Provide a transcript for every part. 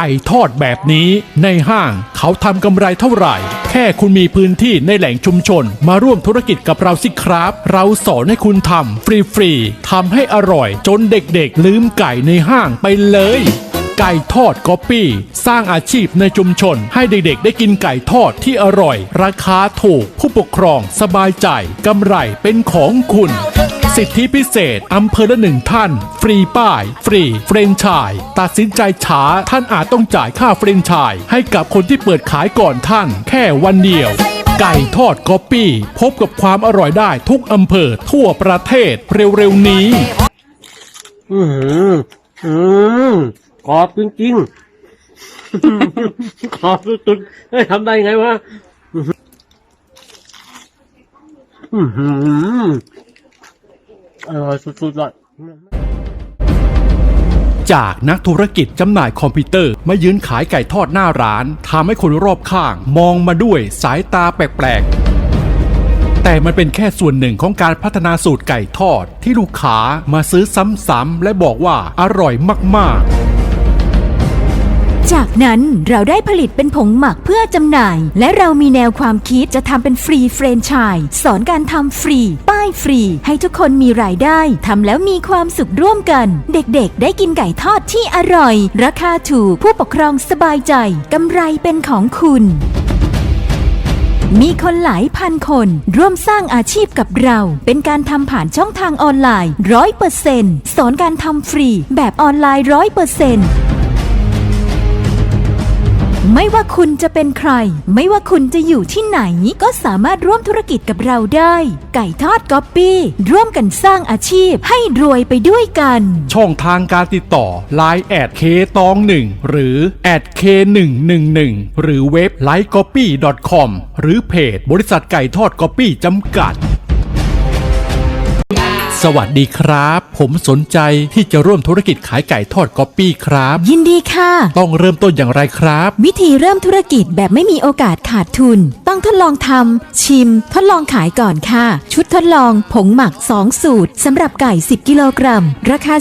ไก่ทอดแบบนี้ในห้างเขาทำกำไรเท่าไหร่ แค่คุณมีพื้นที่ในแหล่งชุมชน มาร่วมธุรกิจกับเราสิครับ เราสอนให้คุณทำฟรีๆทำให้อร่อย จนเด็กๆ ลืมไก่ในห้างไปเลย ไก่ทอดก๊อปปี้สร้างอาชีพในชุมชน ให้เด็กๆ ได้กินไก่ทอดที่อร่อย ราคาถูกผู้ปกครองสบายใจกำไรเป็นของคุณ สิทธิพิเศษ อำเภอละหนึ่งท่าน ฟรีป้าย ฟรี เฟรนไชาย ตัดสินใจช้า ท่านอาจต้องจ่ายค่าเฟรนไชาย ให้กับคนที่เปิดขายก่อนท่าน แค่วันเดียว ไก่ทอดก๊อปปี้ พบกับความอร่อยได้ทุกอำเภอทั่วประเทศเร็วๆนี้ อืมอืมกรอบจริงๆ กรอบสุดๆเฮ้ยทำได้ไงวะ อือหือ อร่อยสุดๆเลยจากนักธุรกิจจำหน่ายคอมพิวเตอร์มายืนขายไก่ทอดหน้าร้านทำให้คนรอบข้าง มองมาด้วยสายตาแปลกๆ แต่มันเป็นแค่ส่วนหนึ่งของการพัฒนาสูตรไก่ทอดที่ลูกค้ามาซื้อซ้ำๆและบอกว่าอร่อยมากๆ จากนั้นเราได้ผลิตเป็นผงหมักเพื่อจำหน่าย และเรามีแนวความคิดจะทำเป็นฟรีเฟรนไชส์สอนการทำฟรี ป้ายฟรี ให้ทุกคนมีรายได้ทำแล้วมีความสุขร่วมกัน เด็กๆ ได้กินไก่ทอดที่อร่อย ราคาถูกผู้ปกครองสบายใจกำไรเป็นของคุณมีคนหลายพันคน ร่วมสร้างอาชีพกับเรา เป็นการทำผ่านช่องทางออนไลน์ร้อยเปอร์เซ็นต์สอนการทำฟรี แบบออนไลน์ร้อยเปอร์เซ็นต์ ไม่ว่าคุณจะเป็นใคร ไม่ว่าคุณจะอยู่ที่ไหน ก็สามารถร่วมธุรกิจกับเราได้ ไก่ทอดก๊อปปี้ร่วมกันสร้างอาชีพให้รวยไปด้วยกัน ช่องทางการติดต่อ Line แอดเคตองหนึ่งหรือแอดเคหนึ่งหนึ่งหนึ่งหรือเว็บ l i ์ e c o p y com หรือเพจบริษัทไก่ทอดก๊อปปี้จำกัด สวัสดีครับ ผมสนใจที่จะร่วมธุรกิจขายไก่ทอดก๊อปปี้ครับ ยินดีค่ะ ต้องเริ่มต้นอย่างไรครับ วิธีเริ่มธุรกิจแบบไม่มีโอกาสขาดทุน ต้องทดลองทำชิม ทดลองขายก่อนค่ะ ชุดทดลองผงหมัก 2 สูตรสำหรับไก่ 10 กิโลกรัม ราคา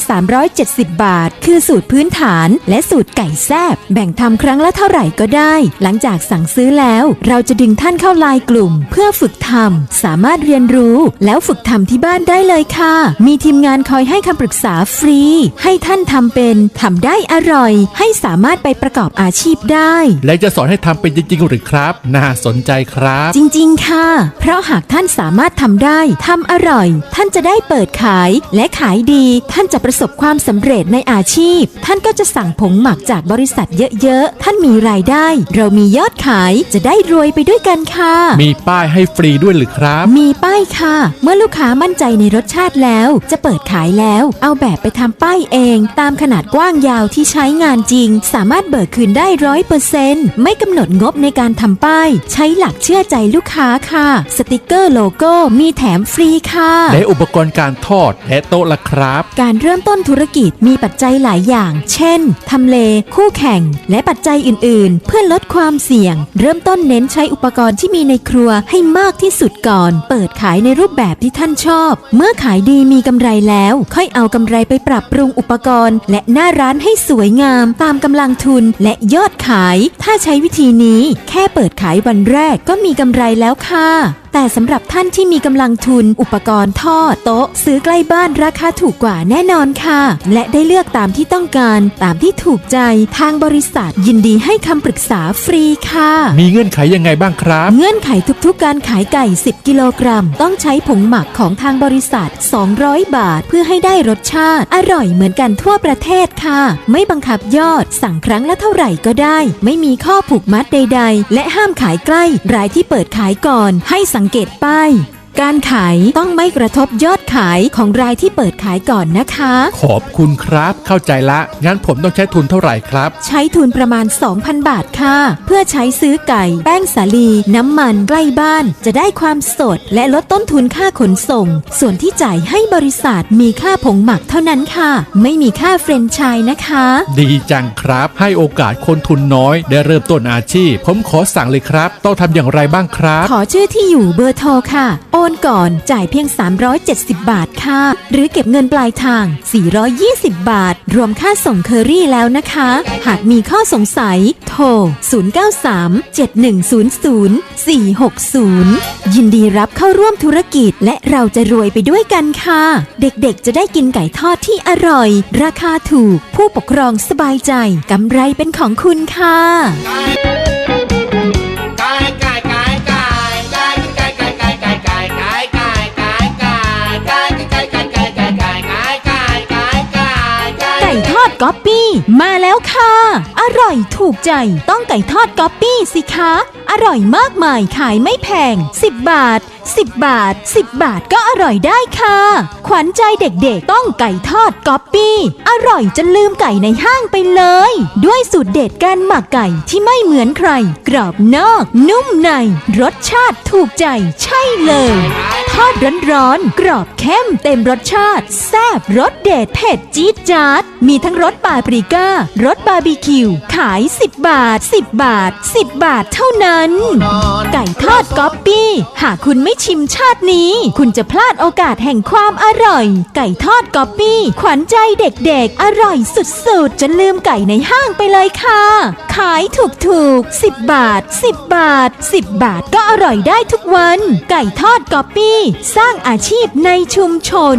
370 บาท คือสูตรพื้นฐาน และสูตรไก่แซบแบ่งทำครั้งละเท่าไหร่ก็ได้ หลังจากสั่งซื้อแล้ว เราจะดึงท่านเข้าไลน์กลุ่ม เพื่อฝึกทำสามารถเรียนรู้แล้วฝึกทำที่บ้านได้เลยค่ะ มีทีมงานคอยให้คำปรึกษาฟรี ให้ท่านทำเป็นทำได้อร่อย ให้สามารถไปประกอบอาชีพได้ และจะสอนให้ทำเป็นจริงๆหรือครับ น่าสนใจครับ จริงๆ ค่ะ เพราะหากท่านสามารถทำได้ทำอร่อย ท่านจะได้เปิดขายและขายดี ท่านจะประสบความสำเร็จในอาชีพ ท่านก็จะสั่งผงหมักจากบริษัทเยอะๆ ท่านมีรายได้ เรามียอดขายจะได้รวยไปด้วยกันค่ะ มีป้ายให้ฟรีด้วยหรือครับ มีป้ายค่ะ เมื่อลูกค้ามั่นใจในรสชาติแล้ว จะเปิดขายแล้ว เอาแบบไปทำป้ายเอง ตามขนาดกว้างยาวที่ใช้งานจริง สามารถเบิกคืนได้ร้อยเปอร์เซ็นต์ไม่กำหนดงบในการทำป้าย ใช้หลักเชื่อใจลูกค้าค่ะ สติกเกอร์โลโก้มีแถมฟรีค่ะและอุปกรณ์การทอดและโต๊ะละครับ การเริ่มต้นธุรกิจมีปัจจัยหลายอย่าง เช่นทำเล คู่แข่ง และปัจจัยอื่น ๆ เพื่อลดความเสี่ยง เริ่มต้นเน้นใช้อุปกรณ์ที่มีในครัวให้มากที่สุดก่อน เปิดขายในรูปแบบที่ท่านชอบ เมื่อขายดีมีกำไรแล้ว ค่อยเอากำไรไปปรับปรุงอุปกรณ์ และหน้าร้านให้สวยงาม ตามกำลังทุนและยอดขาย ถ้าใช้วิธีนี้ แค่เปิดขายวันแรกก็มีกำไรแล้วค่ะ แต่สำหรับท่านที่มีกำลังทุน อุปกรณ์ทอดโต๊ะ ซื้อใกล้บ้านราคาถูกกว่าแน่นอนค่ะ และได้เลือกตามที่ต้องการตามที่ถูกใจทางบริษัท ยินดีให้คำปรึกษาฟรีค่ะ มีเงื่อนไขยังไงบ้างครับ เงื่อนไขทุกๆ การขายไก่ 10 กิโลกรัม ต้องใช้ผงหมักของทางบริษัท 200 บาท เพื่อให้ได้รสชาติ อร่อยเหมือนกันทั่วประเทศค่ะ ไม่บังคับยอด สั่งครั้งละเท่าไหร่ก็ได้ ไม่มีข้อผูกมัดใด ๆ และห้ามขายใกล้ รายที่เปิดขายก่อน ให้สังเกตป้าย การขายต้องไม่กระทบยอดขายของรายที่เปิดขายก่อนนะคะ ขอบคุณครับ เข้าใจละ งั้นผมต้องใช้ทุนเท่าไหร่ครับ ใช้ทุนประมาณ 2,000 บาทค่ะ เพื่อใช้ซื้อไก่ แป้งสาลี น้ำมันใกล้บ้าน จะได้ความสด และลดต้นทุนค่าขนส่ง ส่วนที่จ่ายให้บริษัทมีค่าผงหมักเท่านั้นค่ะ ไม่มีค่าเฟรนไชส์นะคะ ดีจังครับ ให้โอกาสคนทุนน้อย ได้เริ่มต้นอาชีพ ผมขอสั่งเลยครับ ต้องทำอย่างไรบ้างครับ ขอชื่อที่อยู่เบอร์โทรค่ะโอนอนก่อนจ่ายเพียง 370 บาทค่ะ หรือเก็บเงินปลายทาง 420 บาท รวมค่าส่งเคอรี่แล้วนะคะ หากมีข้อสงสัย โทร 093-7100-460 ยินดีรับเข้าร่วมธุรกิจและเราจะรวยไปด้วยกันค่ะ เด็กๆจะได้กินไก่ทอดที่อร่อย ราคาถูก ผู้ปกครองสบายใจกำไรเป็นของคุณค่ะ ดก๊อปปี้มาแล้วค่ะ อร่อยถูกใจต้องไก่ทอดก๊อปปี้สิคะ อร่อยมากมายขายไม่แพง 10 บาท 10 บาท 10 บาทก็อร่อยได้ค่ะ ขวัญใจเด็กๆ ต้องไก่ทอดก๊อปปี้ อร่อยจนลืมไก่ในห้างไปเลย ด้วยสูตรเด็ดการหมักไก่ที่ไม่เหมือนใคร กรอบนอก นุ่มใน รสชาติถูกใจใช่เลย ทอดร้อนๆ กรอบเข้มเต็มรสชาติ แซ่บรสเด็ดเผ็ดจี๊ดจ๊าด มีทั้งรสปาปริก้ารสบาร์บีคิว ขาย 10 บาท 10 บาท 10 บาทเท่านั้น ไก่ทอดก๊อปปี้ หากคุณไม่ชิมชาตินี้ คุณจะพลาดโอกาสแห่งความอร่อย ไก่ทอดก๊อปปี้ ขวัญใจเด็กๆ อร่อยสุดๆ จนลืมไก่ในห้างไปเลยค่ะ ขายถูกๆ 10 บาท 10 บาท 10 บาทก็อร่อยได้ทุกวัน ไก่ทอดก๊อปปี้สร้างอาชีพในชุมชน